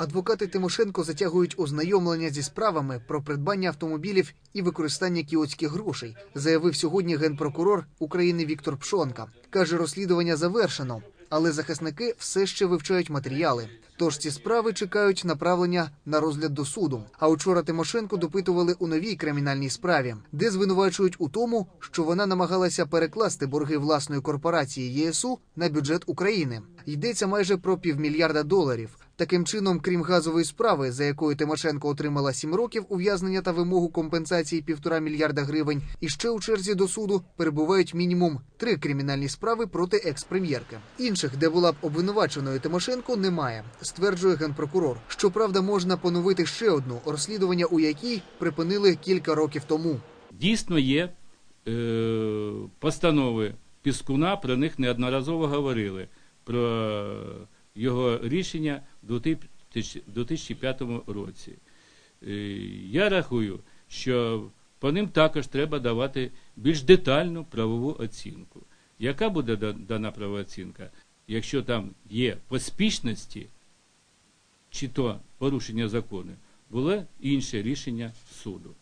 Адвокати Тимошенко затягують ознайомлення зі справами про придбання автомобілів і використання кіотських грошей, заявив сьогодні генпрокурор України Віктор Пшонка. Каже, розслідування завершено, але захисники все ще вивчають матеріали. Тож ці справи чекають направлення на розгляд до суду. А учора Тимошенко допитували у новій кримінальній справі, де звинувачують у тому, що вона намагалася перекласти борги власної корпорації ЄСУ на бюджет України. Йдеться майже про півмільярда доларів. Таким чином, крім газової справи, за якою Тимошенко отримала сім років ув'язнення та вимогу компенсації півтора мільярда гривень, і ще у черзі до суду перебувають мінімум три кримінальні справи проти екс-прем'єрки. Інших, де була б обвинуваченою Тимошенко, немає, стверджує генпрокурор. Щоправда, можна поновити ще одну розслідування, у якій припинили кілька років тому. Дійсно є е, постанови Піскуна, про них неодноразово говорили, про його рішення в 2005 році. Е, я рахую, що по ним також треба давати більш детальну правову оцінку. Яка буде дана правова оцінка? Якщо там є поспішності, чи то порушення закону, було інше рішення суду.